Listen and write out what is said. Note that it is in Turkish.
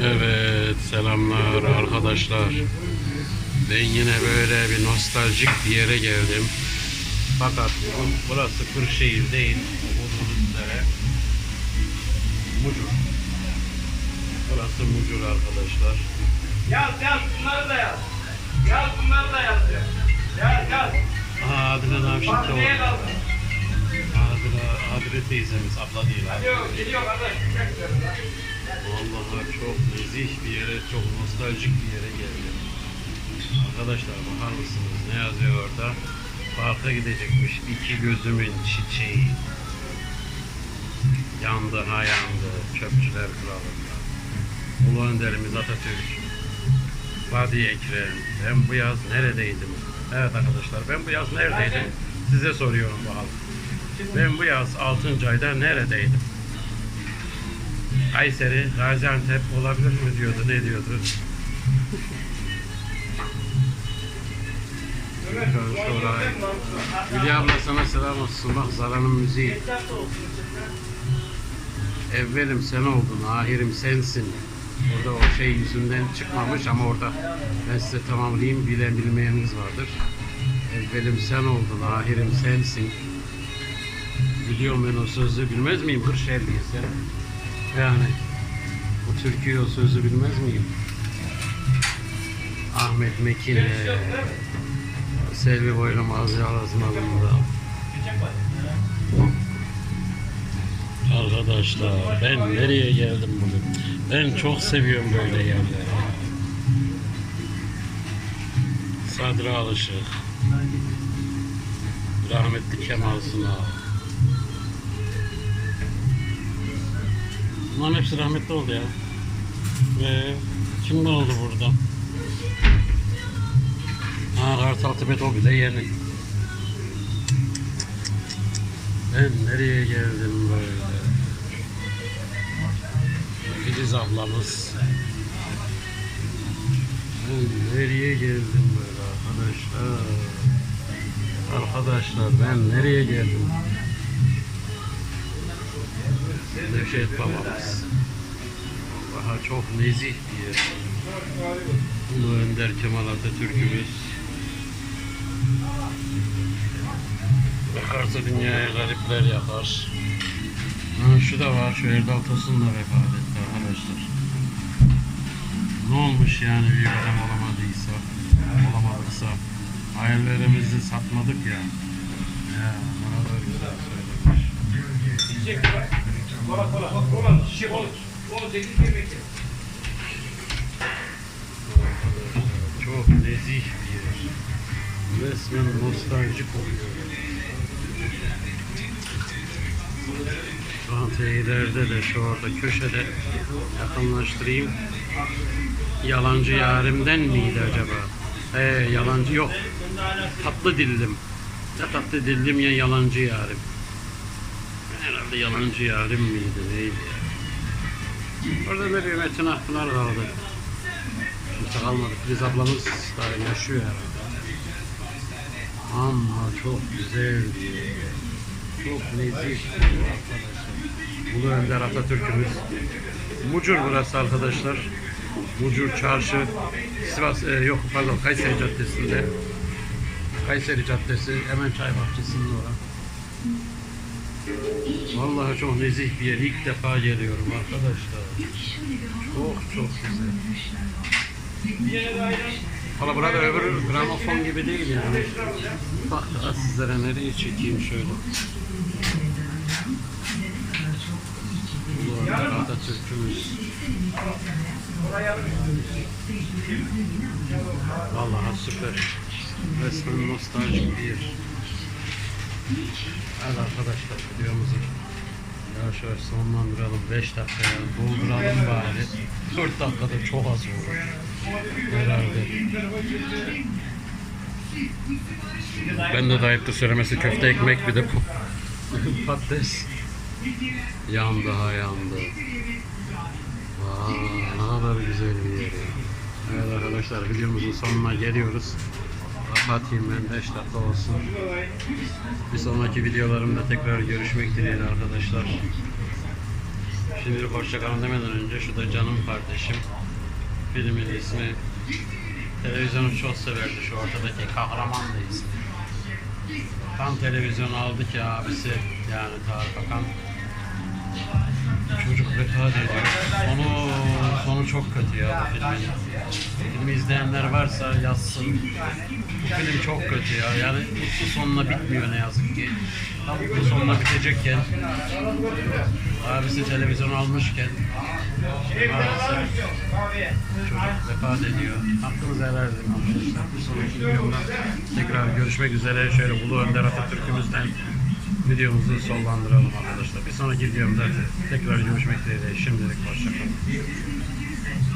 Evet selamlar arkadaşlar. Ben yine böyle bir nostaljik bir yere geldim. Fakat bugün burası Kırşehir değil. Üzere. Mucur. Burası Mucur arkadaşlar. Yaz yaz bunları da yaz. Yaz bunları da yaz. Yaz yaz. Aa, Adile neye doğru. kaldı? Adile, Adile teyzemiz abla değil. abi. Geliyor geliyor kardeş. Vallahi çok nezih bir yere, çok nostaljik bir yere geldim. Arkadaşlar bakar mısınız ne yazıyor orada? Parka gidecekmiş iki gözümün çiçeği. Yandı ha yandı çöpçüler kralında. Ulu önderimiz Atatürk. Vadi Ekrem. Ben bu yaz neredeydim? Evet arkadaşlar ben bu yaz neredeydim? Size soruyorum bakalım. Ben bu yaz 6. ayda neredeydim? Kayseri, Gaziantep olabilir mi diyordu, ne diyordu? Şoray. Hülya abla sana selam olsun. Bak Zara'nın müziği. Evvelim sen oldun, ahirim sensin. Orada o şey yüzünden çıkmamış ama orada ben size tamamlayayım bilen bilmeyeniniz vardır. Evvelim sen oldun, ahirim sensin. Biliyorum ben o sözü bilmez miyim? Kırşehirliyiz ya. Yani bu türküyü o sözü bilmez miyim? Ahmet Mekine Selvi Boylu Mazi Alazmalım'da Arkadaşlar ben nereye geldim bugün? Ben çok seviyorum böyle yerleri. Sadri Alışık Rahmetli Kemal Sunal Bunların hepsi rahmetli oldu ya. Ve kim ne oldu burada? Ha Kartal Tibet o bile yeni. Ben nereye geldim böyle? Filiz ablamız. Ben nereye geldim böyle arkadaşlar? Arkadaşlar ben nereye geldim? Nevşehit babamız. Daha çok nezih bir yer. Ulu Önder Kemal Atatürk'ümüz. Bakarsa dünyaya garipler yakar. Ha, şu da var, şu Erdal Tosun da vefat etti arkadaşlar. Ne olmuş yani bir adam olamadıysa, olamadıksa, hayallerimizi satmadık ya. Ya, bana da güzel söylemiş. Kola kola. Kola olur. 18 yemek ye. Arkadaşlar çok nezih bir yer. Resmen nostaljik oluyor. Şu an teyilerde de şu orada köşede yakınlaştırayım. Yalancı yarimden miydi acaba? He yalancı yok. Tatlı dildim. Ya tatlı dildim ya yalancı yarim. Herhalde yalancı yarim miydi neydi? Orada da bir Metin Akpınar kaldı. Kimse kalmadı. Filiz ablamız daha yaşıyor herhalde. Ama çok güzel. Çok nezih. Ulu Önder Atatürk'ümüz. Mucur burası arkadaşlar. Mucur Çarşı. Sivas, e, yok pardon Kayseri Caddesi'nde. Kayseri Caddesi hemen çay bahçesinin orada. Vallahi çok nezih bir yer. İlk defa geliyorum arkadaşlar. Çok çok güzel. Valla burada öbür gramofon gibi değil yani. Bak daha sizlere nereye çekeyim şöyle. Atatürk'ümüz. Vallahi süper. Resmen nostaljik bir yer. Hadi arkadaşlar videomuzu yavaş yavaş sonlandıralım. 5 dakikaya dolduralım bari. 4 dakikada çok az olur. Herhalde. Ben de dayıptı söylemesi köfte ekmek bir de patates. Yandı ha yandı. Vay ne kadar güzel bir yer. Evet arkadaşlar videomuzun sonuna geliyoruz. Kapatayım ben 5 dakika olsun. Bir sonraki videolarımda tekrar görüşmek dileğiyle arkadaşlar. Şimdi hoşçakalın demeden önce şu da canım kardeşim. Filmin ismi televizyonu çok severdi şu ortadaki kahraman da ismi. Tam televizyon aldı ki abisi yani Tarık Akan çocuk vefat ediyor. Sonu, sonu çok kötü ya bu filmin. Filmi izleyenler varsa yazsın. Bu film çok kötü ya. Yani mutlu sonuna bitmiyor ne yazık ki. Tam mutlu sonuna bitecekken abisi televizyon almışken çocuk vefat ediyor. Hakkınızı helal edin arkadaşlar. Bir sonraki videomda tekrar görüşmek üzere. Şöyle Ulu Önder Atatürk'ümüzden videomuzu sonlandıralım arkadaşlar. Bir sonraki videomda tekrar görüşmek dileğiyle. Şimdilik hoşçakalın.